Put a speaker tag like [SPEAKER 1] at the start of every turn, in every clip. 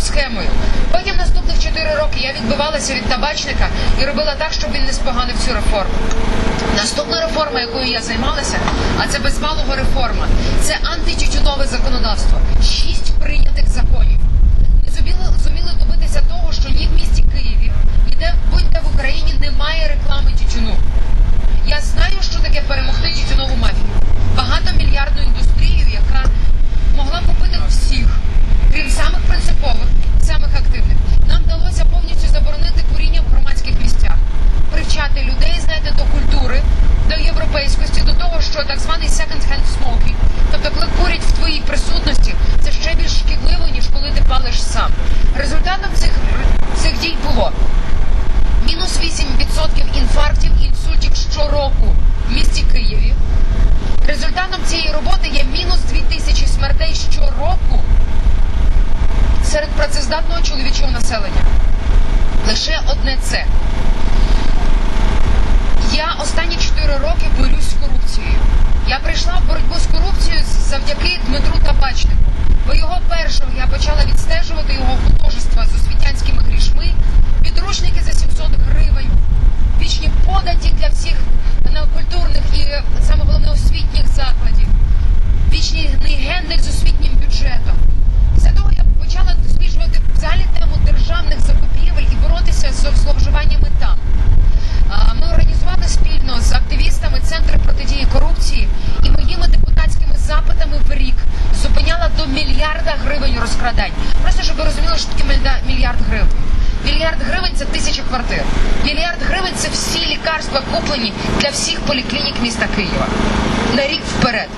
[SPEAKER 1] схемою. Потім наступних 4 роки я відбивалася від табачника і робила так, щоб він не споганив цю реформу. Наступна реформа, якою я займалася, а це без малого реформа, це антитютюнове законодавство. Шість прийнятих законів. Ми зуміли, зуміли добитися того, що ні в місті Києві, ніде будь-де в Україні немає реклами тютюну. Я знаю, що таке перемогти тютюнову мафію. Багатомільярдну індустрію, яка могла купити всіх, крім самих принципових, самих активних. Нам вдалося повністю заборонити куріння в громадських місцях, привчати людей, знаєте, до культури, до європейськості, до того, що так званий second-hand smoking, тобто коли курять в твоїй присутності, це ще більш шкідливо, ніж коли ти палиш сам. Результатом цих, цих дій було мінус 8% інфарктів і інсультів щороку в місті Києві. Результатом цієї роботи є мінус 2000 смертей щороку серед працездатного чоловічого населення. Лише одне це. Я останні 4 роки борюсь з корупцією. Я прийшла в боротьбу з корупцією завдяки Дмитру Табачнику. Бо його першого я відстежувати його художества з освітянськими грішми, підручники за 700 гривень, вічні податі для всіх на культурних і саме головне освітніх закладів, вічний гендель з освітнім бюджетом. Після того я почала досліджувати взагалі тему державних закупівель і боротися з зловживаннями там. А, Ми організували спільно з активістами Центр протидії корупції і моїми депутатськими запитами в рік зупиняла до мільярда гривень розкрадань. Просто щоб ви розуміли, що таке мільда- мільярд гривень. Мільярд гривень це тисяча квартир. Мільярд гривень це всі лікарства куплені для всіх поліклінік Києва на рік вперед.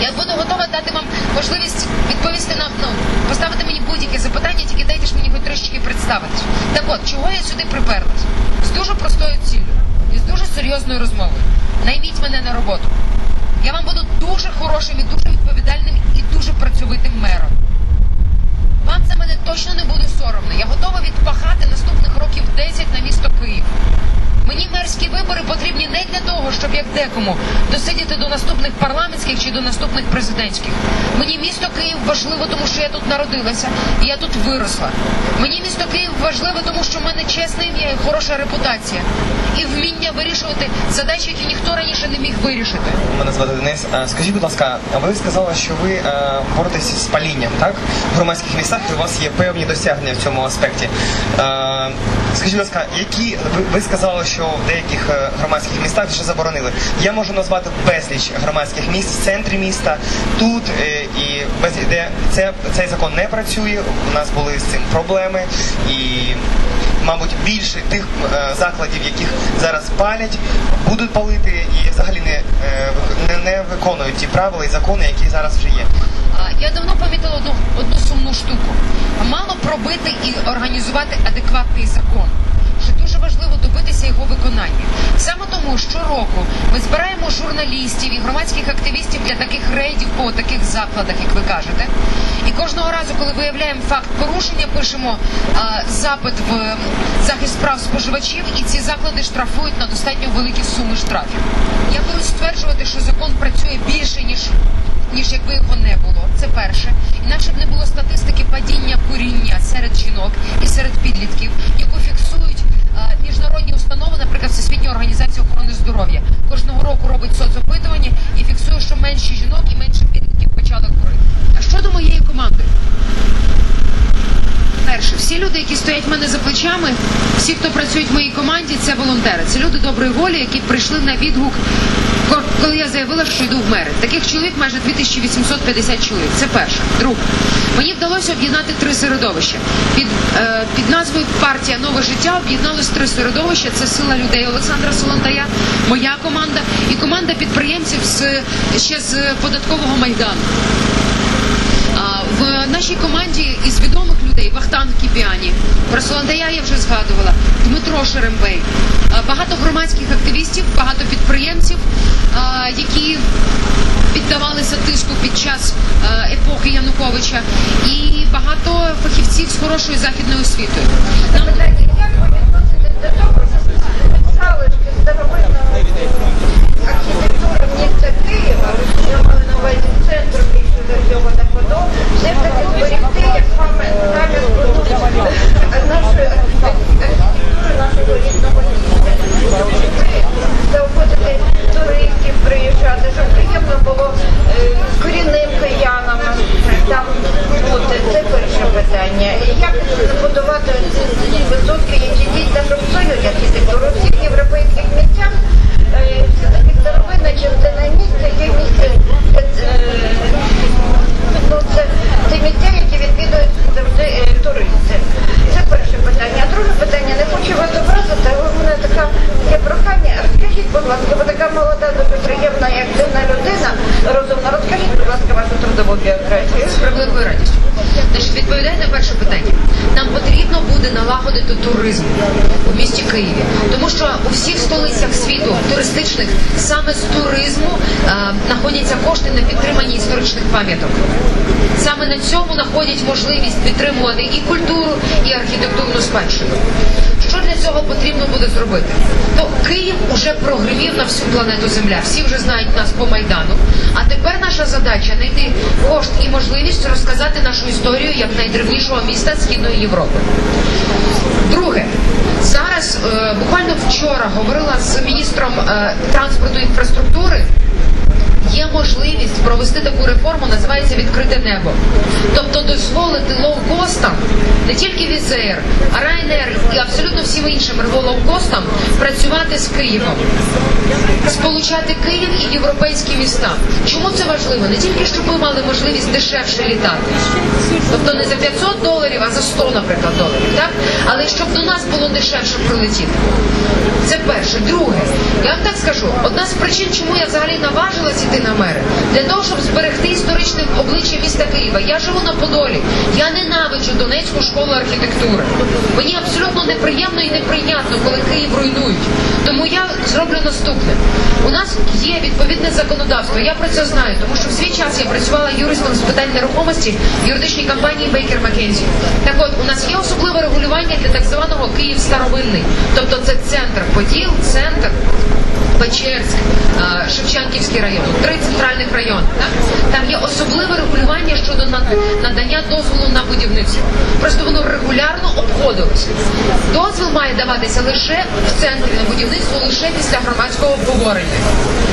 [SPEAKER 1] Я буду готова дати вам можливість відповісти на ну поставити мені будь-які запитання, тільки дайте ж мені хоч трошечки представитись. Так от, чого я сюди приперлась? З дуже простою ціллю і з дуже серйозною розмовою. Найміть мене на роботу. Я вам буду дуже хорошим і дуже відповідальним і дуже працьовитим мером. Вам за мене точно не буде соромно. Я готова відпахати наступних років 10 на місто Київ. Мені мерські вибори потрібні не для того, щоб як декому досидіти до наступних парламентських чи до наступних президентських. Мені місто Київ важливо, тому що я тут народилася і я тут виросла. Мені місто Київ важливо, тому мене чесне ім'я і хороша репутація, і вміння вирішувати задачі, які ніхто раніше не міг вирішити.
[SPEAKER 2] Мене звати Денис. Е, Скажіть, будь ласка, ви сказали, що ви е, боретеся з палінням, так? В громадських містах у вас є певні досягнення в цьому аспекті. Е, Скажіть, будь ласка, які ви, сказали, що в деяких громадських містах вже заборонили. Я можу назвати безліч громадських міст в центрі міста, тут і без де це цей закон не працює. У нас були з цим проблеми і. Мабуть, більше тих е, закладів, яких зараз палять, будуть палити і взагалі е, не, не виконують ті правила і закони, які зараз вже є.
[SPEAKER 1] Я давно помітила одну, одну сумну штуку. Мало пробити і організувати адекватний закон. Важливо добитися його виконання. Саме тому щороку ми збираємо журналістів і громадських активістів для таких рейдів по таких закладах, як ви кажете. І кожного разу, коли виявляємо факт порушення, пишемо а, запит в захист прав споживачів, і ці заклади штрафують на достатньо великі суми штрафів. Я берусь стверджувати, що закон працює більше ніж ніж якби його не було. Це перше. Інакше б не було статистики падіння куріння серед жінок і серед підлітків, яку фіксують міжнародні установи, наприклад, Всесвітня організація охорони здоров'я. Кожного року робить соцопитування і фіксує, що менше жінок і менше підлітків почали курити. А щодо моєї команди? Перше, всі люди, які стоять в мене за плечами, всі, хто працюють в моїй команді, це волонтери. Це люди доброї волі, які прийшли на відгук, коли я заявила, що йду в мери. Таких чоловік майже 2850 чоловік. Це перше. Друге, мені вдалося об'єднати три середовища. Під, е, під назвою Партія Нове життя об'єдналось три середовища. Це сила людей Олександра Солонтая, моя команда і команда підприємців з ще з податкового майдану. В нашій команді із відомих людей Вахтанг Кіпіані, про Солонтая я вже згадувала, Дмитро Шерембей, багато громадських активістів, багато підприємців, які піддавалися тиску під час епохи Януковича, і багато фахівців з хорошою західною освітою. Нам
[SPEAKER 3] як ви старовинної архітектури міста Києва, я маю на увазі центру міста за всього та подобне, все ж таки зберегти як пам'ять пам'ятку нашої архітектури, нашого рідного міста. Ви туристів приїжджати, щоб приємно було е, корінним киянам там бути. Це перше питання. І як будувати ці висотки, які дійсно що псують архітектуру в всіх європейських місцях? е, Все-таки старовинна частина міста є місце, е, е, ну, це, це місця, які відвідують завжди е, туристи. Це перше питання. А друге питання, не хочу вас образити, але в мене така є прохання. Розкажіть, будь ласка, ви така молода, дуже приємна і активна людина, розумна. Розкажіть, будь ласка, вашу трудову біографію.
[SPEAKER 1] з превеликою радістю. Значить, відповідає на перше питання. Нам потрібно налагодити туризм у місті Києві, тому що у всіх столицях світу туристичних саме з туризму е, кошти на підтримання історичних пам'яток. Саме на цьому знаходять можливість підтримувати і культуру, і архітектурну спадщину. Що для цього потрібно буде зробити? То Київ уже прогремів на всю планету Земля. Всі вже знають нас по майдану. А тепер наша задача знайти кошт і можливість розказати нашу історію як найдревнішого міста Східної Європи. Друге, зараз е, буквально вчора говорила з міністром е, транспорту і інфраструктури. Є можливість провести таку реформу, називається відкрите небо. Тобто дозволити лоукостам, не тільки Візеєр, а Ryanair і абсолютно всім іншим лоукостам працювати з Києвом, сполучати Київ і європейські міста. Чому це важливо? Не тільки щоб ми мали можливість дешевше літати, тобто не за 500 доларів, а за 100, наприклад, доларів, так? Але щоб до нас було дешевше прилетіти. Це перше. Друге, я вам так скажу, одна з причин, чому я взагалі наважилась іти на мери, для того, щоб зберегти історичне обличчя міста Києва. Я живу на Подолі. Я ненавиджу Донецьку школу архітектури. Мені абсолютно неприємно і неприйнятно, коли Київ руйнують. Тому я зроблю наступне. Нас є відповідне законодавство. Я про це знаю, тому що в свій час я працювала юристом з питань нерухомості юридичній компанії Бейкер Маккензі. Так от, у нас є особливе регулювання для так званого Київ старовинний. Тобто це центр Поділ, центр. Печерськ, е, Шевченківський район, три центральних райони. Так? Там є особливе регулювання щодо над- надання дозволу на будівництво. Просто воно регулярно обходилося. Дозвіл має даватися лише в центрі на будівництво, лише після громадського обговорення,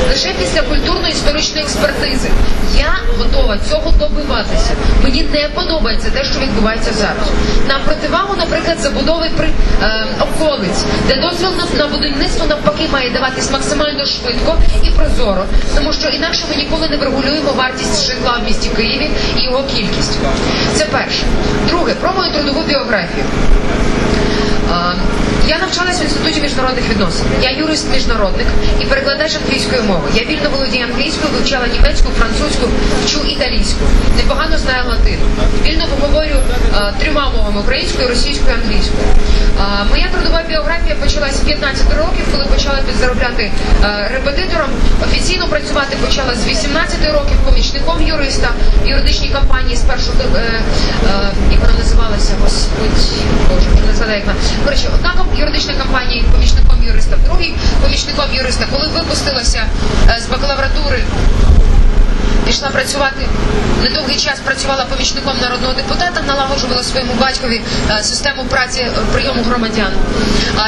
[SPEAKER 1] лише після культурно-історичної експертизи. Я готова цього добиватися. Мені не подобається те, що відбувається зараз. На противагу, наприклад, забудови при е, околиць, де дозвіл на, будівництво навпаки має даватись максимально швидко і прозоро, тому що інакше ми ніколи не врегулюємо вартість житла в місті Києві і його кількість. Це перше. Друге, про мою трудову біографію. Я навчалась в інституті міжнародних відносин. Я юрист-міжнародник і перекладач англійської мови. Я вільно володію англійською, вивчала німецьку, французьку, вчу італійську. Непогано знаю латину. Вільно говорю е, трьома мовами українською, російською, англійською. Е, моя трудова біографія почалась з 15 років, коли почала підзаробляти е, репетитором. Офіційно працювати почала з 18 років помічником юриста в юридичній компанії спершу е, е, називалася, господь, боже, не згадаю, як вона. Коротше, одна юридична компанія помічником юриста, другий помічником юриста, коли випустилася е, з бакалавратури. Пішла працювати недовгий час працювала помічником народного депутата, налагоджувала своєму батькові е, систему праці е, прийому громадян.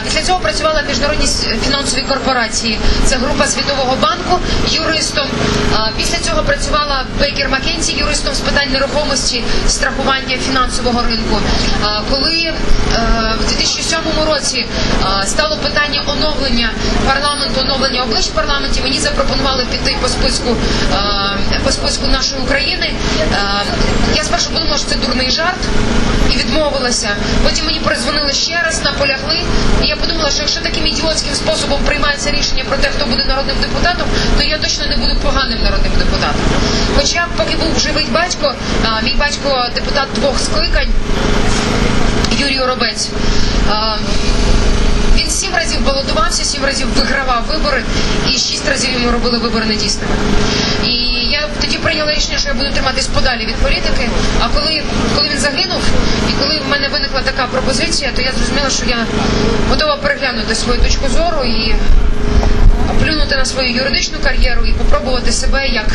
[SPEAKER 1] Після цього працювала в міжнародній фінансовій корпорації. Це група Світового банку юристом. Після цього працювала в Бейкер Маккензі юристом з питань нерухомості, страхування фінансового ринку. Коли е, році стало питання оновлення парламенту, оновлення облич парламенті. Мені запропонували піти по списку по списку нашої України. Я спершу подумала, що це дурний жарт і відмовилася. Потім мені перезвонили ще раз, наполягли. І я подумала, що якщо таким ідіотським способом приймається рішення про те, хто буде народним депутатом, то я точно не буду поганим народним депутатом. Хоча, поки був живий батько, мій батько депутат двох скликань, Юрій Оробець. Він сім разів балотувався, сім разів вигравав вибори, і шість разів йому робили вибори недійсними. І я тоді прийняла рішення, що я буду триматись подалі від політики. А коли, коли він загинув, і коли в мене виникла така пропозиція, то я зрозуміла, що я готова переглянути свою точку зору і плюнути на свою юридичну кар'єру і попробувати себе як,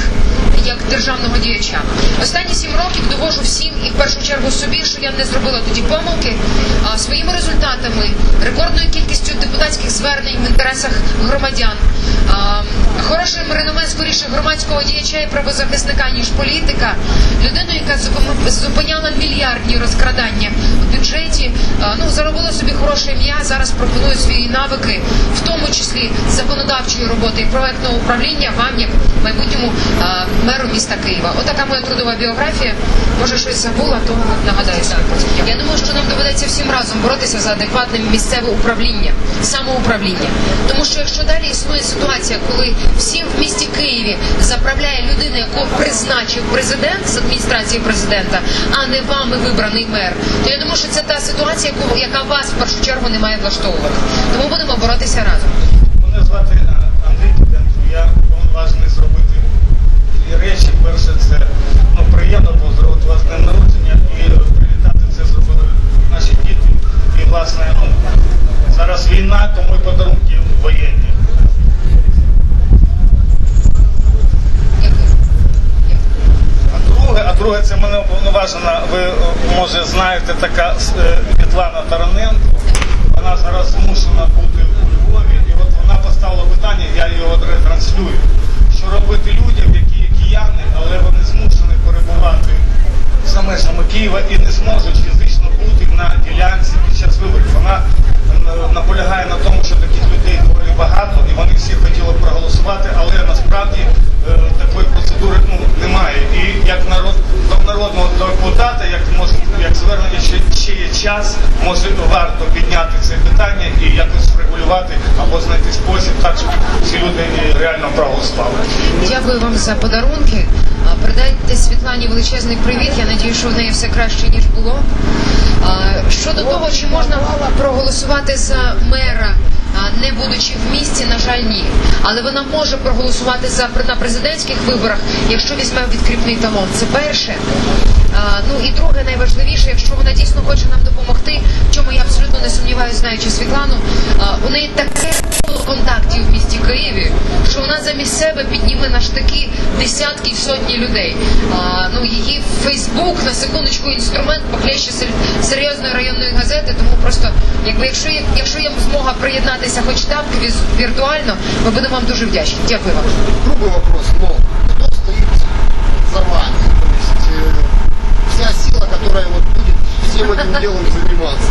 [SPEAKER 1] як державного діяча. Останні сім років довожу всім і в першу чергу собі, що я не зробила тоді помилки а, своїми результатами, рекордною кількістю депутатських звернень в інтересах громадян, а, хорошим реноме скоріше громадського діяча і правозахисника, ніж політика, людиною, яка зупиняла мільярдні розкрадання в бюджеті, а, ну заробила собі хороше ім'я. Зараз пропоную свої навики, в тому числі законодавчої роботи і проектного управління вам як майбутньому а, меру міста Києва. Отака моя трудова біографія. Може, щось забула, то нагадаю. Я думаю, що нам доведеться всім разом боротися за адекватне місцеве управління, самоуправління. Тому що якщо далі існує ситуація, коли всім в місті Києві заправляє людина, яку призначив президент з адміністрації президента, а не вами вибраний мер, то я думаю, що це та ситуація, яка вас в першу чергу не має влаштовувати. Тому будемо боротися разом.
[SPEAKER 4] Мене звати Андрій Титенко. Я повноважений зробити дві речі. Перше, це ну, приємно поздоровити вас з народження і привітати це зробили наші діти. І власне ну, зараз війна, тому і подарунки воєнні. А друге, це мене уповноважена, ви може знаєте, така е, Світлана Тараненко. Вона зараз змушена бути поставила питання, я його ретранслюю. Що робити людям, які кияни, але вони змушені перебувати за межами Києва і не зможуть фізично бути на ділянці під час виборів. Вона е, наполягає на тому, що таких людей доволі багато, і вони всі хотіли проголосувати, але насправді е, такої процедури ну, немає. І як народ народного депутата, як як звернення ще, час, може варто підняти це питання і якось врегулювати або знайти спосіб, так щоб ці люди реально проголосували.
[SPEAKER 1] Дякую вам за подарунки. Передайте Світлані величезний привіт. Я надію, що в неї все краще ніж було. Щодо того, чи можна проголосувати за мера, не будучи в місті, на жаль, ні. Але вона може проголосувати за на президентських виборах, якщо візьме відкріпний талон. Це перше. Ну і друге, найважливіше, якщо вона дійсно хоче нам допомогти, чому я абсолютно не сумніваюся, знаючи Світлану, у неї таке коло контактів в місті Києві, що вона замість себе підніме на штики десятки і сотні людей. Ну її Фейсбук на секундочку інструмент похлеще сер- серйозної районної газети. Тому просто, якби якщо є, якщо є змога приєднатися, хоч віз- віртуально, ми будемо вам дуже вдячні. Дякую вам.
[SPEAKER 5] Другой вопрос, будет всем этим делом заниматься.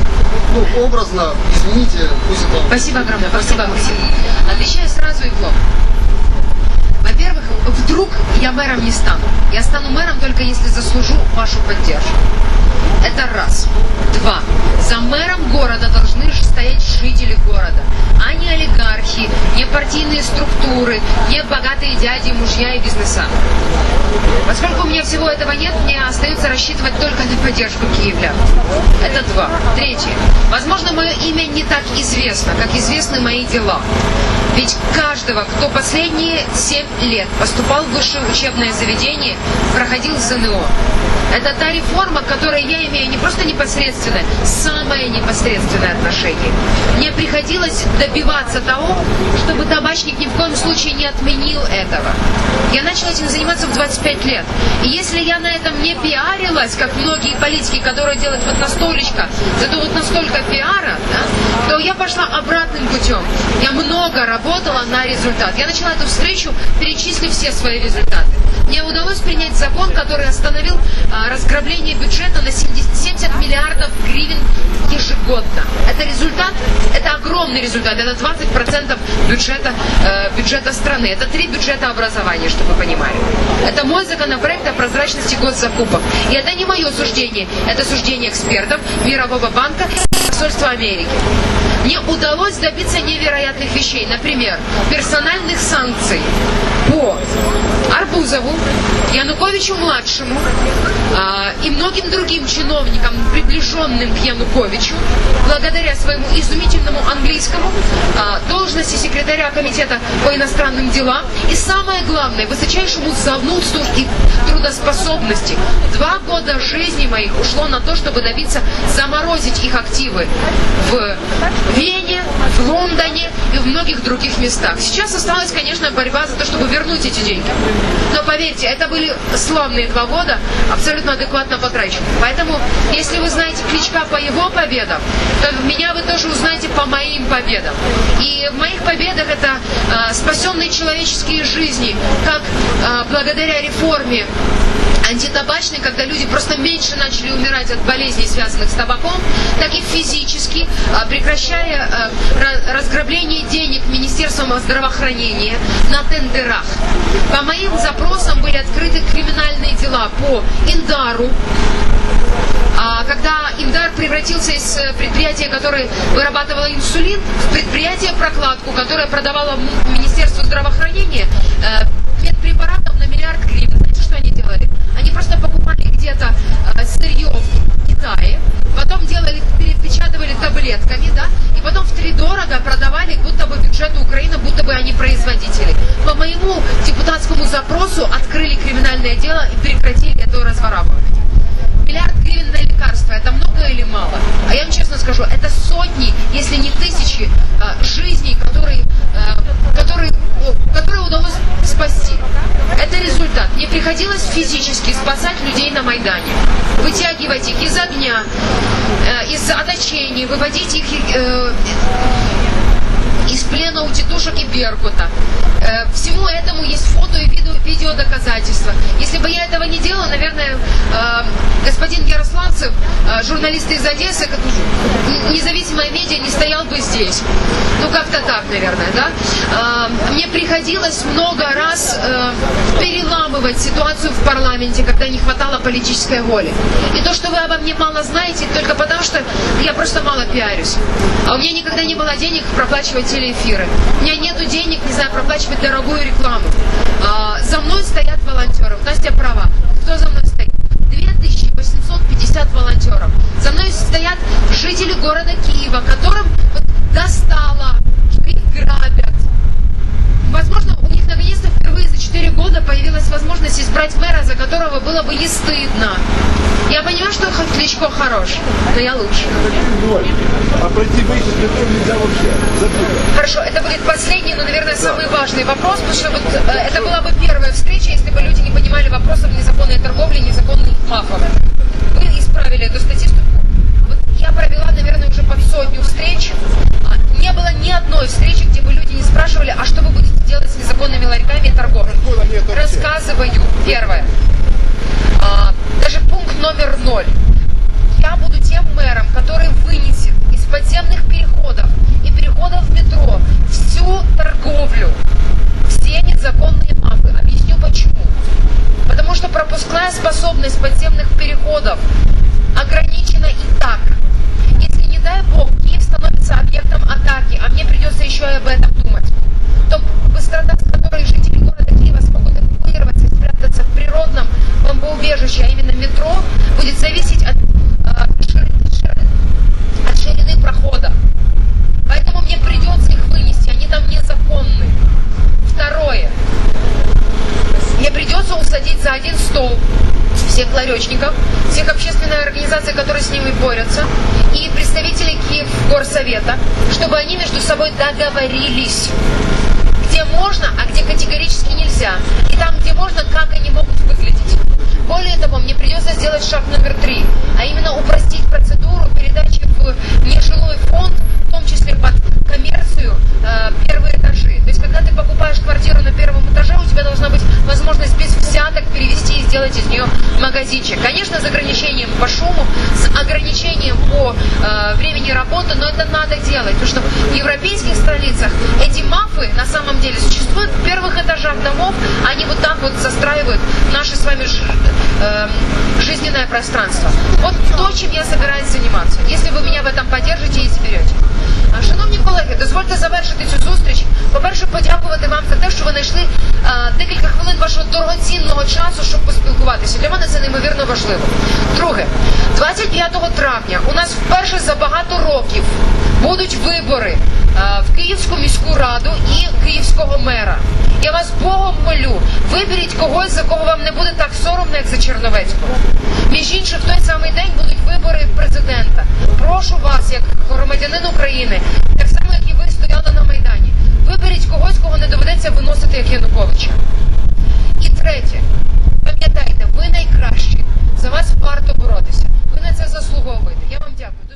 [SPEAKER 5] Ну, образно, извините, пусть это...
[SPEAKER 1] Спасибо огромное, спасибо, Максим. Отвечаю сразу и плохо. Во-первых, вдруг я мэром не стану. Я стану мэром только если заслужу вашу поддержку. Это раз. Два. За мэром города должны стоять жители города, а не олигархи, не партийные структуры, не богатые дяди, мужья и бизнеса. Поскольку у меня всего этого нет, мне остается рассчитывать только на поддержку киевлян. Это два. Третье. Возможно, мое имя не так известно, как известны мои дела. Ведь каждого, кто последние семь лет поступал в высшее учебное заведение, проходил ЗНО. Это та реформа, к которой я имею не просто непосредственное, самое непосредственное отношение. Мне приходилось добиваться того, чтобы табачник ни в коем случае не отменил этого. Я начала этим заниматься в 25 лет. И если я на этом не пиарилась, как многие политики, которые делают вот настолечко, зато вот настолько пиара, да, то я пошла обратным путем. Я много работала на результат. Я начала эту встречу, перечислив все свои результаты. Мне удалось принять закон, который остановил а, разграбление бюджета на 70 70 миллиардов гривен ежегодно. Это результат, это огромный результат, это 20% бюджета, э, бюджета страны. Это три бюджета образования, чтобы вы понимали. Это мой законопроект о прозрачности госзакупок. И это не мое суждение, это суждение экспертов Мирового банка и посольства Америки. Мне удалось добиться невероятных вещей. Например, персональных санкций по Арбузову, Януковичу-младшему а, и многим другим чиновникам, приближенным к Януковичу, благодаря своему изумительному английскому, а, должности секретаря комитета по иностранным делам и самое главное, высочайшему занудству и трудоспособности. Два года жизни моих ушло на то, чтобы добиться заморозить их активы в Вене, в Лондоне и в многих других местах. Сейчас осталась, конечно, борьба за то, чтобы вернуть эти деньги. Но поверьте, это были славные два года, абсолютно адекватно потрачены. Поэтому, если вы знаете Кличка по его победам, то меня вы тоже узнаете по моим победам. И в моих победах это э, спасенные человеческие жизни, как э, благодаря реформе антитабачной, когда люди просто меньше начали умирать от болезней, связанных с табаком, так и физически, а, прекращая а, ра- разграбление денег Министерством здравоохранения на тендерах. По моим запросам были открыты криминальные дела по Индару, а когда Индар превратился из э, предприятия, которое вырабатывало инсулин, в предприятие прокладку, которое продавало Министерству здравоохранения э, медпрепаратов на миллиард гривен. Они просто покупали где-то э, сырье в Китае, потом делали, перепечатывали таблетками, да, и потом втридорого продавали будто бы бюджету Украины, будто бы они производители. По моему депутатскому запросу открыли криминальное дело и прекратили это разворовывать. Миллиард гривен на лекарства, это много или мало? А я вам честно скажу, это сотни, если не тысячи э, жизней, которые, э, которые, которые удалось спасти. Это результат. Мне приходилось физически спасать людей на Майдане. Вытягивать их из огня, э, из заточений, выводить их э, из плена у тетушек и Беркута. Э, всему этому есть фото и видео, видео доказательства. Если бы я этого не делала, наверное, э, господин Ярославцев, э, журналист из Одессы, независимое медиа не стоял бы здесь. Ну, как-то так, наверное, да? Э, мне приходилось много раз э, переламывать ситуацию в парламенте, когда не хватало политической воли. И то, что вы обо мне мало знаете, только потому, что я просто мало пиарюсь. А у меня никогда не было денег проплачивать телеэфиры. У меня нету денег, не знаю, проплачивать дорогую рекламу. А, за мной стоят волонтеры. Настя права. Кто за мной стоит? 2850 волонтеров. За мной стоят жители города Киева, которым достало, что их грабят. Возможно, них наконец-то впервые за 4 года появилась возможность избрать мэра, за которого было бы не стыдно. Я понимаю, что Кличко хорош, но я лучше.
[SPEAKER 6] А пройти метро нельзя вообще.
[SPEAKER 1] Хорошо, это будет последний, но, наверное, самый важный вопрос, потому что вот, э, это была бы первая встреча, если бы люди не понимали вопросов незаконной торговли, незаконных мафов. Вы исправили эту статистику. Рассказываю. Первое. А, даже пункт номер ноль. Я буду тем мэром, который вынесет из подземных переходов и переходов в метро всю торговлю, все незаконные мафы. Объясню почему. Потому что пропускная способность подземных переходов ограничена и так. Если, не дай бог, Киев становится объектом атаки, а мне придется еще и об этом думать, то быстрота, с которой жители города Киева смогут эвакуироваться и спрятаться в природном бомбоубежище, а именно метро, будет зависеть от, э, от ширины прохода. Поэтому мне придется их вынести, они там незаконны. Второе. Мне придется усадить за один стол всех ларечников, всех общественных организаций, которые с ними борются, и представителей Киев горсовета, чтобы они между собой договорились, где можно, а где категорически нельзя, и там, где можно, как выглядеть. Более того, мне придется сделать шаг номер три, а именно упростить процедуру передачи в нежилой фонд, в том числе под коммерцию, э, первые этажи. То есть, когда ты покупаешь квартиру на первом этаже, у тебя должна быть возможность без взяток перевести сделать из нее магазинчик. Конечно, с ограничением по шуму, с ограничением по э, времени работы, но это надо делать, потому что в европейских столицах эти мафы на самом деле существуют в первых этажах домов, они вот так вот застраивают наше с вами ж- э, жизненное пространство. Вот то, чем я собираюсь заниматься, если вы меня в этом поддержите и изберете. А, Шановні колеги, дозвольте завершити цю зустріч. По-перше, подякувати вам за те, що ви знайшли а, декілька хвилин вашого дорогоцінного часу, щоб поспілкуватися. Для мене це неймовірно важливо. Друге, 25 травня у нас вперше за багато років будуть вибори а, в Київську міську раду і київського мера. Я вас Богом молю, виберіть когось, за кого вам не буде так соромно, як за Черновецького. Між іншим, в той самий день будуть вибори президента. Прошу вас, як громадянин України, так само, як ви стояли на Майдані, виберіть когось, кого не доведеться виносити, як Януковича. І третє, пам'ятайте, ви найкращі. За вас варто боротися. Ви на це заслуговуєте. Я вам дякую.